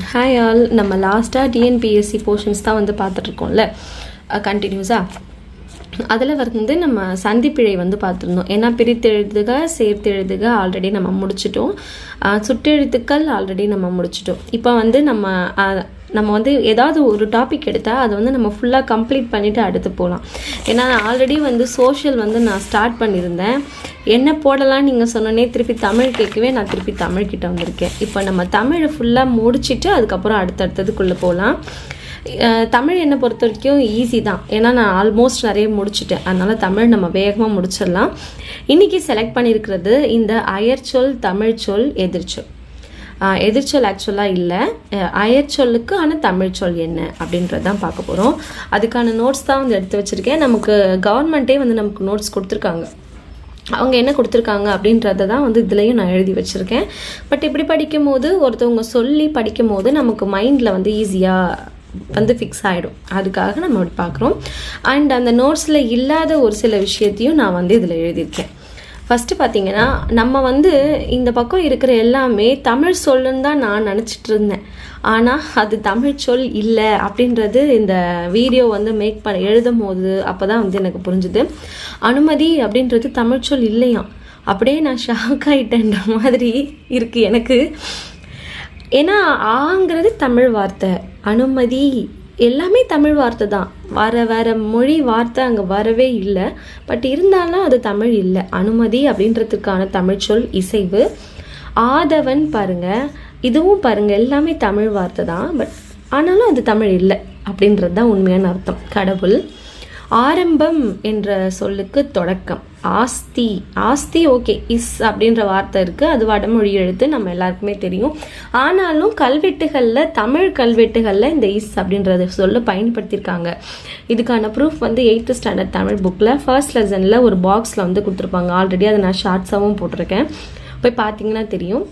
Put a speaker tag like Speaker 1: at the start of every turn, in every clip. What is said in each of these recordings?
Speaker 1: Hi all நம்ம லாஸ்ட்டாக TNPSC portions தான் வந்து பார்த்துட்ருக்கோம்ல கண்டினியூஸாக அதில் வந்து நம்ம சந்திப்பிழை வந்து பார்த்துருந்தோம். ஏன்னா பிரித்தெழுதுக சேர்த்தெழுதுக ஆல்ரெடி நம்ம முடிச்சிட்டோம். சுட்டெழுத்துக்கள் ஆல்ரெடி நம்ம முடிச்சிட்டோம். இப்போ வந்து நம்ம நம்ம வந்து ஏதாவது ஒரு டாபிக் எடுத்தால் அதை வந்து நம்ம ஃபுல்லாக கம்ப்ளீட் பண்ணிவிட்டு அடுத்து போகலாம் ஏன்னா ஆல்ரெடி வந்து சோஷியல் வந்து நான் ஸ்டார்ட் பண்ணியிருந்தேன் என்ன போடலாம் நீங்கள் சொன்னோன்னே திருப்பி தமிழ் கேட்கவே நான் திருப்பி தமிழ்கிட்ட வந்திருக்கேன். இப்போ நம்ம தமிழை ஃபுல்லாக முடிச்சிட்டு அதுக்கப்புறம் அடுத்தடுத்ததுக்குள்ளே போகலாம் தமிழ் என்னை பொறுத்த வரைக்கும் ஈஸி தான். ஏன்னா நான் ஆல்மோஸ்ட் நிறைய முடிச்சுட்டேன். அதனால் தமிழ் நம்ம வேகமாக முடிச்சிடலாம். இன்றைக்கி செலக்ட் பண்ணியிருக்கிறது இந்த அயற்சொல் தமிழ்ச்சொல் எதிர்ச்சொல். எதிர்ச்சொல் ஆக்சுவலாக இல்லை. அயற்சொல்லுக்கு ஆனால் சொல் என்ன அப்படின்றது தான் பார்க்க போகிறோம் அதுக்கான நோட்ஸ் தான் வந்து எடுத்து வச்சுருக்கேன். நமக்கு கவர்மெண்ட்டே வந்து நமக்கு நோட்ஸ் கொடுத்துருக்காங்க. அவங்க என்ன கொடுத்துருக்காங்க அப்படின்றத தான் வந்து இதுலேயும் நான் எழுதி வச்சுருக்கேன். பட் இப்படி படிக்கும் போது ஒருத்தவங்க சொல்லி படிக்கும் போது நமக்கு மைண்டில் வந்து ஈஸியாக வந்து ஃபிக்ஸ் ஆகிடும் அதுக்காக நம்ம அப்படி பார்க்குறோம். அண்ட் அந்த நோட்ஸில் இல்லாத ஒரு சில விஷயத்தையும் நான் வந்து இதில் எழுதியிருக்கேன். ஃபஸ்ட்டு பார்த்தீங்கன்னா நம்ம வந்து இந்த பக்கம் இருக்கிற எல்லாமே தமிழ் சொல்லுன்னு தான் நான் நினச்சிட்டு இருந்தேன் ஆனால் அது தமிழ் சொல் இல்லை அப்படின்றது இந்த வீடியோ வந்து மேக் பண்ண எழுதும் போது அப்போ தான் வந்து எனக்கு புரிஞ்சுது. அனுமதி அப்படின்றது தமிழ் சொல் இல்லையாம். அப்படியே நான் ஷாக் ஆகிட்டேன்ற மாதிரி இருக்குது எனக்கு. ஏன்னா ஆங்கிறது தமிழ் வார்த்தை. அனுமதி எல்லாமே தமிழ் வார்த்தை தான். வர வர மொழி வார்த்தை அங்கே வரவே இல்லை. பட் இருந்தாலும் அது தமிழ் இல்லை. அனுமதி அப்படின்றதுக்கான தமிழ் சொல் இசைவு. ஆதவன் பாருங்க. இதுவும் பாருங்க எல்லாமே தமிழ் வார்த்தை தான். பட் ஆனாலும் அது தமிழ் இல்லை அப்படின்றது தான் உண்மையான அர்த்தம். கடவுள். ஆரம்பம் என்ற சொல்லுக்கு தொடக்கம். ஆஸ்தி. ஆஸ்தி ஓகே இஸ் அப்படின்ற வார்த்தை இருக்குது அது வடமொழி எழுத்து நம்ம எல்லாருக்குமே தெரியும். ஆனாலும் கல்வெட்டுகளில் தமிழ் கல்வெட்டுகளில் இந்த இஸ் அப்படின்றத சொல்ல பயன்படுத்தியிருக்காங்க. இதுக்கான ப்ரூஃப் வந்து எயித்து ஸ்டாண்டர்ட் தமிழ் புக்கில் ஃபர்ஸ்ட் லெசனில் ஒரு பாக்ஸில் வந்து கொடுத்துருப்பாங்க. ஆல்ரெடி அதை நான் ஷார்ட்ஸாகவும் போட்டிருக்கேன். போய் பார்த்தீங்கன்னா தெரியும்.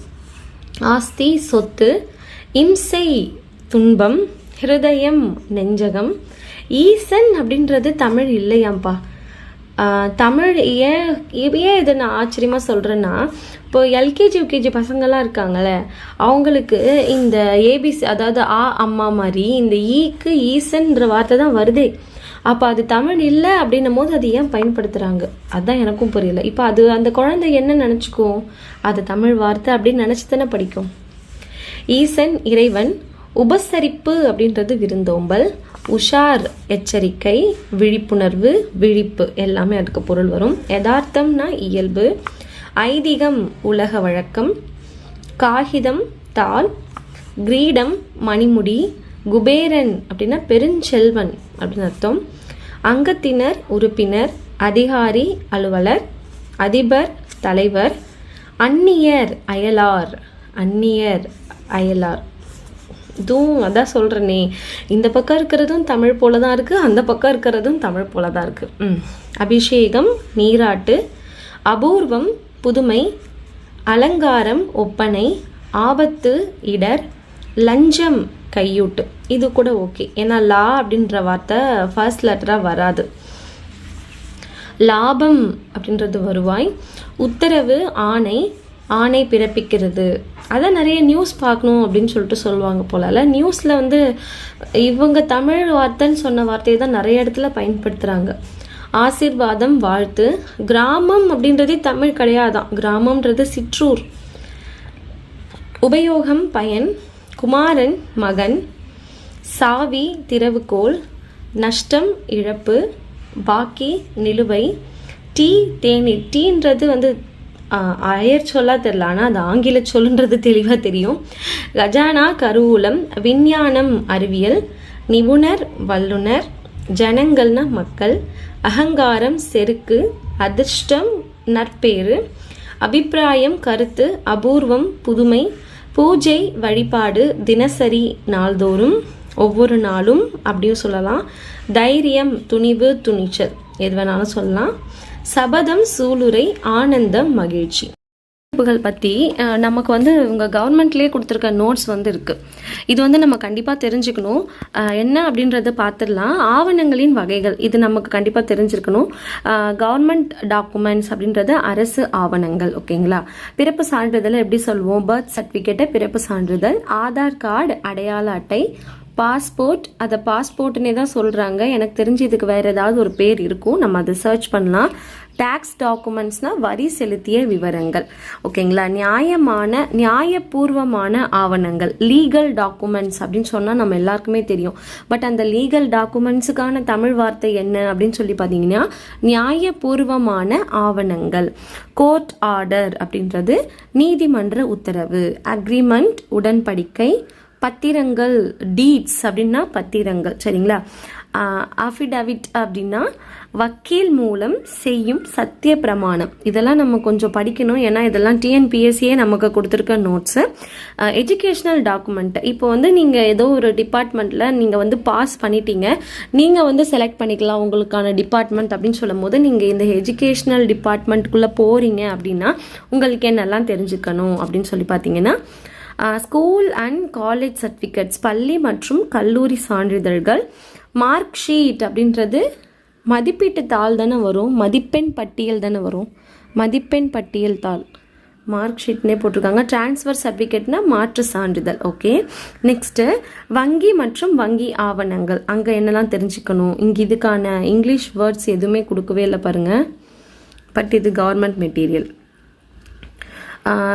Speaker 1: ஆஸ்தி சொத்து இம்சை துன்பம் ஹிருதயம் நெஞ்சகம் ஈசன் அப்படின்றது தமிழ் இல்லையாம்ப்பா தமிழ் ஏன் ஏன் இதை நான் ஆச்சரியமாக சொல்கிறேன்னா இப்போ எல்கேஜி யூகேஜி பசங்கள்லாம் இருக்காங்களே அவங்களுக்கு இந்த ஏபிசி அதாவது ஆ அம்மா மாதிரி இந்த ஈக்கு ஈசன்ற வார்த்தை தான் வருதே. அப்போ அது தமிழ் இல்லை அப்படின்னும் போது அது ஏன் பயன்படுத்துகிறாங்க அதுதான் எனக்கும் புரியல. இப்போ அது அந்த குழந்தை என்ன நினச்சிக்கும்? அது தமிழ் வார்த்தை அப்படின்னு நினச்சி தானே படிக்கும். ஈசன் இறைவன் உபசரிப்பு அப்படின்றது விருந்தோம்பல் உஷார் எச்சரிக்கை விழிப்புணர்வு விழிப்பு எல்லாமே அதுக்கு பொருள் வரும். யதார்த்தம்னா இயல்பு ஐதீகம் உலக வழக்கம் காகிதம் தாள் கிரீடம் மணிமுடி குபேரன் அப்படின்னா பெருஞ்செல்வன் அப்படின்னு அர்த்தம். அங்கத்தினர் உறுப்பினர் அதிகாரி அலுவலர் அதிபர் தலைவர் அந்நியர் அயலார் அந்நியர் அயலார். இதுவும் அதான் சொல்கிறேனே இந்த பக்கம் இருக்கிறதும் தமிழ் போல தான் இருக்குது அந்த பக்கம் இருக்கிறதும் தமிழ் போல தான் இருக்குது ம். அபிஷேகம் நீராட்டு அபூர்வம் புதுமை அலங்காரம் ஒப்பனை ஆபத்து இடர் லஞ்சம் கையூட்டு. இது கூட ஓகே. ஏன்னா லா அப்படின்ற வார்த்தை ஃபர்ஸ்ட் லெட்டராக வராது. லாபம் அப்படின்றது வருவாய். உத்தரவு ஆணை ஆணை பிறப்பிக்கிறது. அதான் நிறைய நியூஸ் பார்க்கணும் அப்படின்னு சொல்லிட்டு சொல்லுவாங்க போலல. நியூஸில் வந்து இவங்க தமிழ் வார்த்தைன்னு சொன்ன வார்த்தையை தான் நிறைய இடத்துல பயன்படுத்துகிறாங்க ஆசீர்வாதம் வாழ்த்து. கிராமம் அப்படின்றதே தமிழ் கிடையாதான். கிராமம்ன்றது சிற்றூர். உபயோகம் பயன். குமாரன் மகன். சாவி திறவுகோல் நஷ்டம் இழப்பு. பாக்கி நிலுவை. டீ தேநீர். டீன்றது வந்து அயர் சொல்லா தெரில ஆனால் அது ஆங்கில சொல்லுன்றது தெளிவாக தெரியும். கஜானா கருவூலம் விஞ்ஞானம் அறிவியல் நிபுணர் வல்லுனர் ஜனங்கள்னா மக்கள் அகங்காரம் செருக்கு அதிர்ஷ்டம் நற்பேறு அபிப்பிராயம் கருத்து அபூர்வம் புதுமை பூஜை வழிபாடு தினசரி நாள்தோறும் ஒவ்வொரு நாளும் அப்படியும் சொல்லலாம். தைரியம் துணிவு துணிச்சல் எது வேணாலும் சொல்லலாம். சபதம் சூளுரை ஆனந்தம் மகிழ்ச்சி. குறிப்புகள் பற்றி நமக்கு வந்து உங்கள் கவர்மெண்ட்லேயே கொடுத்துருக்க நோட்ஸ் வந்து இருக்குது இது வந்து நம்ம கண்டிப்பாக தெரிஞ்சுக்கணும். என்ன அப்படின்றத பார்த்துடலாம் ஆவணங்களின் வகைகள் இது நமக்கு கண்டிப்பாக தெரிஞ்சிருக்கணும். கவர்மெண்ட் டாக்குமெண்ட்ஸ் அப்படின்றது அரசு ஆவணங்கள் ஓகேங்களா? பிறப்பு சான்றிதழ் எப்படி சொல்லுவோம் பர்த் சர்டிஃபிகேட்டை பிறப்பு சான்றிதழ் ஆதார் கார்டு அடையாள அட்டை பாஸ்போர்ட் அதை பாஸ்போர்ட்னே தான் சொல்கிறாங்க எனக்கு தெரிஞ்சு இதுக்கு வேறு ஏதாவது ஒரு பேர் இருக்கும். நம்ம அதை சர்ச் பண்ணலாம். டேக்ஸ் டாக்குமெண்ட்ஸ்னால் வரி செலுத்திய விவரங்கள். ஓகேங்களா? நியாயமான நியாயபூர்வமான ஆவணங்கள். லீகல் டாக்குமெண்ட்ஸ் அப்படின்னு சொன்னால் நம்ம எல்லாருக்குமே தெரியும். பட் அந்த லீகல் டாக்குமெண்ட்ஸுக்கான தமிழ் வார்த்தை என்ன அப்படின்னு சொல்லி பார்த்தீங்கன்னா நியாயபூர்வமான ஆவணங்கள். கோர்ட் ஆர்டர் அப்படின்றது நீதிமன்ற உத்தரவு. அக்ரிமெண்ட் உடன்படிக்கை பத்திரங்கள் டீட்ஸ் அப்படின்னா பத்திரங்கள் சரிங்களா? அஃபிடவிட் அப்படின்னா வக்கீல் மூலம் செய்யும் சத்திய பிரமாணம். இதெல்லாம் நம்ம கொஞ்சம் படிக்கணும். ஏன்னா இதெல்லாம் டிஎன்பிஎஸ்சியே நமக்கு கொடுத்துருக்க நோட்ஸு எஜுகேஷ்னல் டாக்குமெண்ட் இப்போ வந்து நீங்கள் ஏதோ ஒரு டிபார்ட்மெண்ட்டில் நீங்கள் வந்து பாஸ் பண்ணிட்டீங்க. நீங்கள் வந்து செலக்ட் பண்ணிக்கலாம் உங்களுக்கான டிபார்ட்மெண்ட் அப்படின்னு சொல்லும் போது நீங்கள் இந்த எஜுகேஷ்னல் டிபார்ட்மெண்ட்டுக்குள்ளே போகிறீங்க அப்படின்னா உங்களுக்கு என்னெல்லாம் தெரிஞ்சுக்கணும் அப்படின்னு சொல்லி பார்த்தீங்கன்னா ஸ்கூல் அண்ட் காலேஜ் சர்டிஃபிகேட்ஸ் பள்ளி மற்றும் கல்லூரி சான்றிதழ்கள் மார்க் ஷீட் அப்படின்றது மதிப்பீட்டு தாள் தானே வரும் மதிப்பெண் பட்டியல் தானே வரும். மதிப்பெண் பட்டியல் தாள். மார்க் ஷீட்னே போட்டிருக்காங்க. ட்ரான்ஸ்ஃபர் சர்டிஃபிகேட்னா மாற்று சான்றிதழ். ஓகே நெக்ஸ்ட்டு வங்கி மற்றும் வங்கி ஆவணங்கள். அங்கே என்னெல்லாம் தெரிஞ்சுக்கணும்? இங்கே இதுக்கான இங்கிலீஷ் வேர்ட்ஸ் எதுவுமே கொடுக்கவே இல்லை பாருங்கள் பட் இது கவர்மெண்ட் மெட்டீரியல்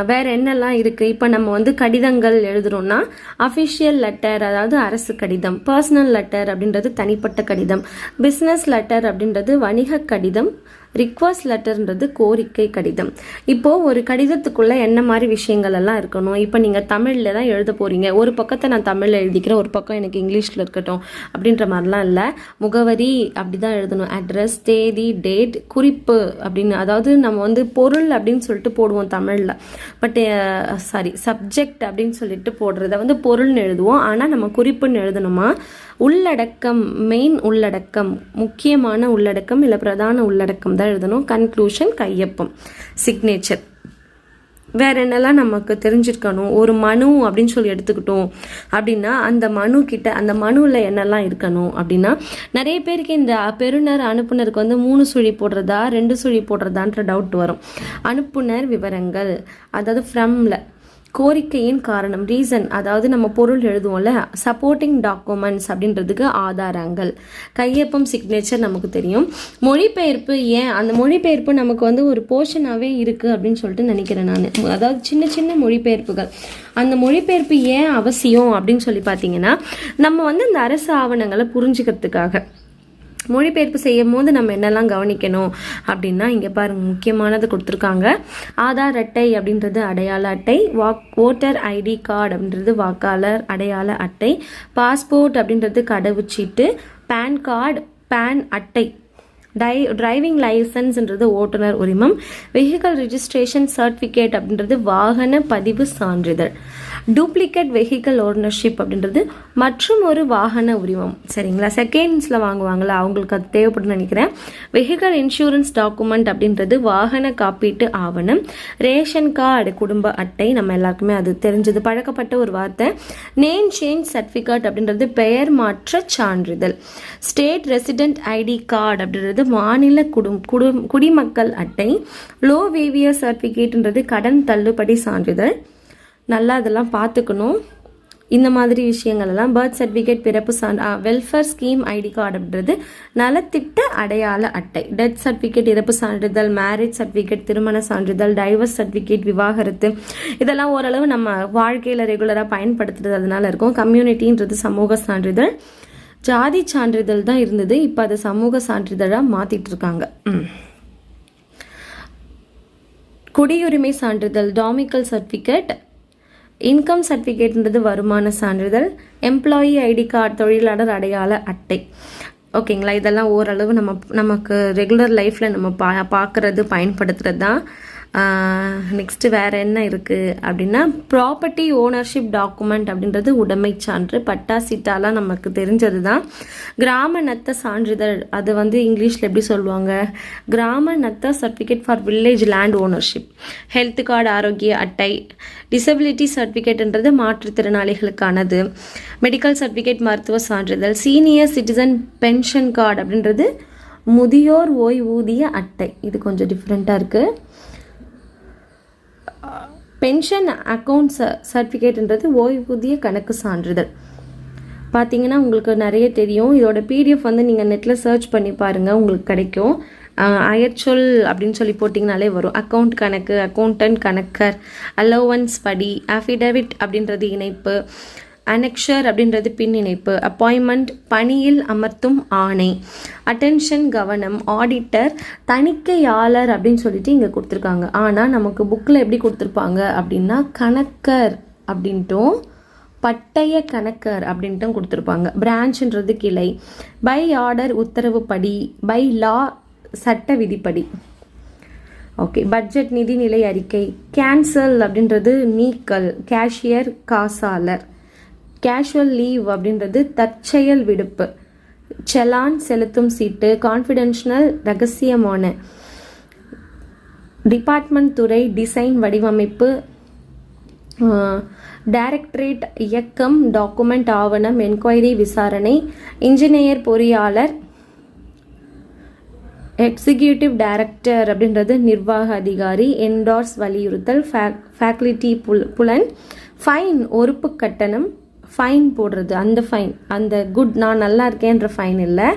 Speaker 1: வேற என்னெல்லாம் இருக்குது இப்போ நம்ம வந்து கடிதங்கள் எழுதுறோம்னா அஃபிஷியல் லெட்டர் அதாவது அரசு கடிதம் பர்சனல் லெட்டர் அப்படின்றது தனிப்பட்ட கடிதம் பிஸ்னஸ் லெட்டர் அப்படின்றது வணிக கடிதம் ரிக்வஸ்ட் லெட்டர்ன்றது கோரிக்கை கடிதம். இப்போ ஒரு கடிதத்துக்குள்ள என்ன மாதிரி விஷயங்கள் எல்லாம் இருக்கணும்? இப்போ நீங்க தமிழ்ல தான் எழுத போறீங்க. ஒரு பக்கத்தை நான் தமிழ்ல எழுதிக்கிறேன் ஒரு பக்கம் எனக்கு இங்கிலீஷ்ல இருக்கட்டும் அப்படின்ற மாதிரிலாம் இல்லை. முகவரி அப்படிதான் எழுதணும். அட்ரஸ் தேதி டேட் குறிப்பு அப்படின்னு. அதாவது நம்ம வந்து பொருள் அப்படின்னு சொல்லிட்டு போடுவோம் தமிழ்ல. பட் சாரி சப்ஜெக்ட் அப்படின்னு சொல்லிட்டு போடுறத வந்து பொருள்னு எழுதுவோம். ஆனால் நம்ம குறிப்புன்னு எழுதணுமா? உள்ளடக்கம் மெயின் உள்ளடக்கம் முக்கியமான உள்ளடக்கம் இல்லை பிரதான உள்ளடக்கம் தான் எழுதணும். கன்க்ளூஷன் கையொப்பம். சிக்னேச்சர் வேற என்னெல்லாம் நமக்கு தெரிஞ்சிருக்கணும்? ஒரு மனு அப்படின்னு சொல்லி எடுத்துக்கிட்டோம் அப்படின்னா அந்த மனு கிட்ட அந்த மனுவில் என்னெல்லாம் இருக்கணும் அப்படின்னா நிறைய பேருக்கு இந்த பெறுநர் அனுப்புனருக்கு வந்து மூணு சுழி போடுறதா ரெண்டு சுழி போடுறதான்ற டவுட் வரும். அனுப்புனர் விவரங்கள். அதாவது ஃப்ரம்ல கோரிக்கையின் காரணம் ரீசன் அதாவது நம்ம பொருள் எழுதுவோம்ல சப்போர்ட்டிங் டாக்குமெண்ட்ஸ் அப்படின்றதுக்கு ஆதாரங்கள். கையொப்பம் சிக்னேச்சர் நமக்கு தெரியும். மொழிபெயர்ப்பு ஏன்? அந்த மொழிபெயர்ப்பு நமக்கு வந்து ஒரு போர்ஷனாகவே இருக்குது அப்படின்னு சொல்லிட்டு நினைக்கிறேன் நான். அதாவது சின்ன சின்ன மொழிபெயர்ப்புகள். அந்த மொழிபெயர்ப்பு ஏன் அவசியம் அப்படின்னு சொல்லி பார்த்தீங்கன்னா நம்ம வந்து இந்த அரசு ஆவணங்களை புரிஞ்சுக்கிறதுக்காக. மொழிபெயர்ப்பு செய்யும் போது நம்ம என்னெல்லாம் கவனிக்கணும் அப்படின்னா இங்கே பாருங்க முக்கியமானது கொடுத்துருக்காங்க. ஆதார் அட்டை அப்படின்றது அடையாள அட்டை வாக் ஓட்டர் ஐடி கார்டு அப்படின்றது வாக்காளர் அடையாள அட்டை பாஸ்போர்ட் அப்படின்றது கடவுச்சீட்டு பேன் கார்டு பேன் அட்டை டை டிரைவிங் லைசன்ஸ்ன்றது ஓட்டுநர் உரிமம் வெஹிக்கல் ரிஜிஸ்ட்ரேஷன் சர்டிஃபிகேட் அப்படின்றது வாகன பதிவு சான்றிதழ். டூப்ளிகேட் வெஹிக்கல் ஓனர்ஷிப் அப்படின்றது மற்றும் ஒரு வாகன உரிமம். சரிங்களா? செகண்ட்ஸில் வாங்குவாங்களா அவங்களுக்கு அது தேவைப்படும் நினைக்கிறேன். வெஹிக்கல் இன்சூரன்ஸ் டாக்குமெண்ட் அப்படின்றது வாகன காப்பீட்டு ஆவணம் ரேஷன் கார்டு குடும்ப அட்டை நம்ம எல்லாருக்குமே அது தெரிஞ்சது பழக்கப்பட்ட ஒரு வார்த்தை. நேம் சேஞ்ச் சர்டிஃபிகேட் அப்படின்றது பெயர் மாற்ற சான்றிதழ். ஸ்டேட் ரெசிடென்ட் ஐடி கார்டு அப்படின்றது மாநில குடும் குடும் குடிமக்கள் அட்டை. லோ வேவியர் சர்டிஃபிகேட்ன்றது கடன் தள்ளுபடி சான்றிதழ். நல்லா அதெல்லாம் பார்த்துக்கணும். இந்த மாதிரி விஷயங்கள் எல்லாம் பர்த் சர்டிஃபிகேட் பிறப்பு சான் வெல்ஃபேர் ஸ்கீம் ஐடி கார்டு அப்படின்றது நலத்திட்ட அடையாள அட்டை. டெத் சர்டிஃபிகேட் இறப்பு சான்றிதழ் மேரேஜ் சர்டிஃபிகேட் திருமண சான்றிதழ் டைவர்ஸ் சர்டிஃபிகேட் விவாகரத்து இதெல்லாம் ஓரளவு நம்ம வாழ்க்கையில் ரெகுலராக பயன்படுத்துறது அதனால இருக்கும். கம்யூனிட்டின்றது சமூக சான்றிதழ். ஜாதி சான்றிதழ் தான் இருந்தது. இப்போ அதை சமூக சான்றிதழாக மாற்றிட்டு இருக்காங்க குடியுரிமை சான்றிதழ் டாமிக்கல் சர்டிஃபிகேட் இன்கம் சர்டிஃபிகேட்ன்றது வருமான சான்றிதழ் எம்ப்ளாயி ஐடி கார்டு தொழிலாளர் அடையாள அட்டை. ஓகேங்களா? இதெல்லாம் ஓரளவு நம்ம நமக்கு ரெகுலர் லைஃப்பில் நம்ம பா பார்க்குறது பயன்படுத்துறது தான் நெக்ஸ்ட்டு வேறு என்ன இருக்குது அப்படின்னா ப்ராப்பர்ட்டி ஓனர்ஷிப் டாக்குமெண்ட் அப்படின்றது உடைமை சான்று பட்டாசிட்டாலாம் நமக்கு தெரிஞ்சது தான் கிராம நத்த சான்றிதழ் அது வந்து இங்கிலீஷில் எப்படி சொல்லுவாங்க? கிராம நத்த certificate for village land ownership health card ஆரோக்கிய அட்டை டிசபிலிட்டி சர்டிஃபிகேட்ன்றது மாற்றுத்திறனாளிகளுக்கானது. மெடிக்கல் சர்டிஃபிகேட் மருத்துவ சான்றிதழ் சீனியர் சிட்டிசன் பென்ஷன் கார்டு அப்படின்றது முதியோர் ஓய்வூதிய அட்டை. இது கொஞ்சம் டிஃப்ரெண்ட்டாக இருக்குது பென்ஷன் அக்கௌண்ட் சர்டிஃபிகேட்ன்றது ஓய்வூதிய கணக்கு சான்றிதழ். பார்த்தீங்கன்னா உங்களுக்கு நிறைய தெரியும். இதோட பிடிஎஃப் வந்து நீங்கள் நெட்டில் சர்ச் பண்ணி பாருங்கள் உங்களுக்கு கிடைக்கும். அயற்சொல் அப்படின்னு சொல்லி போட்டிங்கனாலே வரும். அக்கௌண்ட் கணக்கு அக்கௌண்டன்ட் கணக்கர் அலோவன்ஸ் படி அஃபிடவிட் அப்படின்றது இணைப்பு. அனெக்ஷர் அப்படின்றது பின் இணைப்பு அப்பாயின்மெண்ட் பணியில் அமர்த்தும் ஆணை அட்டென்ஷன் கவனம் ஆடிட்டர் தணிக்கையாளர் அப்படின்னு சொல்லிட்டு இங்கே கொடுத்துருக்காங்க. ஆனால் நமக்கு புக்கில் எப்படி கொடுத்துருப்பாங்க அப்படின்னா கணக்கர் அப்படின்ட்டும் பட்டய கணக்கர் அப்படின்ட்டும் கொடுத்துருப்பாங்க. பிரான்ச்ன்றது கிளை. பை ஆர்டர் உத்தரவுப்படி பை லா சட்ட விதிப்படி. ஓகே பட்ஜெட் நிதிநிலை அறிக்கை. கேன்சல் அப்படின்றது நீக்கல். கேஷியர் காசாளர். கேஷுவல் லீவ் அப்படின்றது தற்செயல் விடுப்பு. செலான் செலுத்தும் சீட்டு கான்ஃபிடென்ஷனல் ரகசியமான. டிபார்ட்மெண்ட் துறை டிசைன் வடிவமைப்பு டைரக்டரேட் இயக்கம் டாக்குமெண்ட் ஆவணம் என்கொயரி விசாரணை இன்ஜினியர் பொறியாளர் எக்ஸிக்யூட்டிவ் டைரக்டர் அப்படின்றது நிர்வாக அதிகாரி என்டார்ஸ் வலியுறுத்தல் ஃபேக் ஃபேக்கல்டி புல் புலன் ஃபைன் ஒறுப்பு கட்டணம் ஃபைன் போடுறது அந்த ஃபைன் அந்த குட் நான் நல்லா இருக்கேன்ற ஃபைன் இல்லை.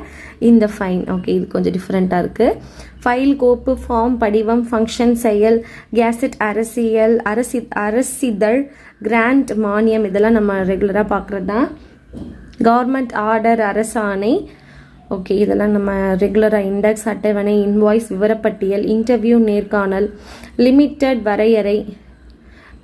Speaker 1: இந்த ஃபைன் ஓகே இது கொஞ்சம் டிஃப்ரெண்ட்டாக இருக்குது ஃபைல் கோப்பு ஃபார்ம் படிவம் ஃபங்க்ஷன் செயல் கேசட் அரசியல் அரசி அரசிதழ் கிராண்ட் மானியம் இதெல்லாம் நம்ம ரெகுலராக பார்க்குறது தான் கவர்மெண்ட் ஆர்டர் அரசாணை. ஓகே இதெல்லாம் நம்ம ரெகுலராக இண்டெக்ஸ் அட்டவணை இன்வாய்ஸ் விவரப்பட்டியல் இன்டர்வியூ நேர்காணல் லிமிட்டட் வரையறை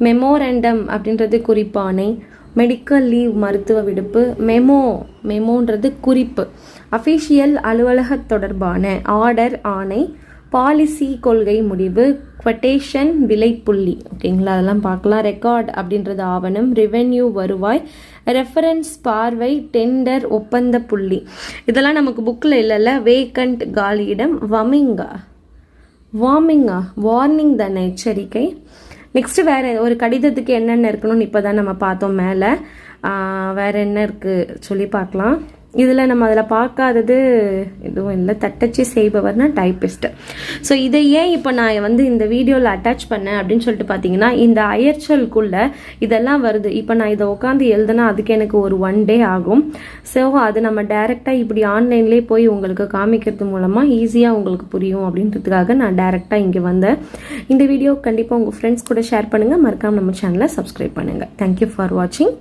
Speaker 1: மெமோரண்டம் அப்படின்றது குறிப்பானை மெடிக்கல் லீவ் மருத்துவ விடுப்பு மெமோ மெமோன்றது குறிப்பு. அஃபிஷியல் அலுவலக தொடர்பான ஆர்டர் ஆணை பாலிசி கொள்கை முடிவு கொட்டேஷன் விலைப்புள்ளி. ஓகேங்களா அதெல்லாம் பார்க்கலாம். ரெக்கார்ட் அப்படின்றது ஆவணம் ரெவென்யூ வருவாய் ரெஃபரன்ஸ் பார்வை டெண்டர் ஒப்பந்த புள்ளி. இதெல்லாம் நமக்கு புக்கில் இல்லைல்ல? வேக்கண்ட் காலியிடம் வமிங்கா. வார்மிங்கா வார்னிங் தானே எச்சரிக்கை. நெக்ஸ்ட் வேற ஒரு கடிதத்துக்கு என்னென்ன இருக்கணும்னு இப்போ தான் நம்ம பார்த்தோம் மேலே. வேற என்ன இருக்குது சொல்லி பார்க்கலாம். இதில் நம்ம அதில் பார்க்காதது எதுவும் இல்லை. தட்டச்சு செய்பவர்னா டைப்பிஸ்ட் ஸோ இதை ஏன் இப்போ நான் வந்து இந்த வீடியோவில் அட்டாச் பண்ணேன் அப்படின்னு சொல்லிட்டு பார்த்தீங்கன்னா இந்த அயற்சலுக்குள்ளே இதெல்லாம் வருது. இப்போ நான் இதை உட்காந்து எழுதுனா அதுக்கு எனக்கு ஒரு ஒன் டே ஆகும். ஸோ அது நம்ம டைரெக்டாக இப்படி ஆன்லைன்லேயே போய் உங்களுக்கு காமிக்கிறது மூலமாக ஈஸியாக உங்களுக்கு புரியும் அப்படின்றதுக்காக நான் டைரெக்டாக இங்கே வந்தேன். இந்த வீடியோ கண்டிப்பாக உங்கள் ஃப்ரெண்ட்ஸ் கூட ஷேர் பண்ணுங்கள் மறக்காம நம்ம சேனலை சப்ஸ்கிரைப் பண்ணுங்கள் தேங்க்யூ ஃபார் வாட்சிங்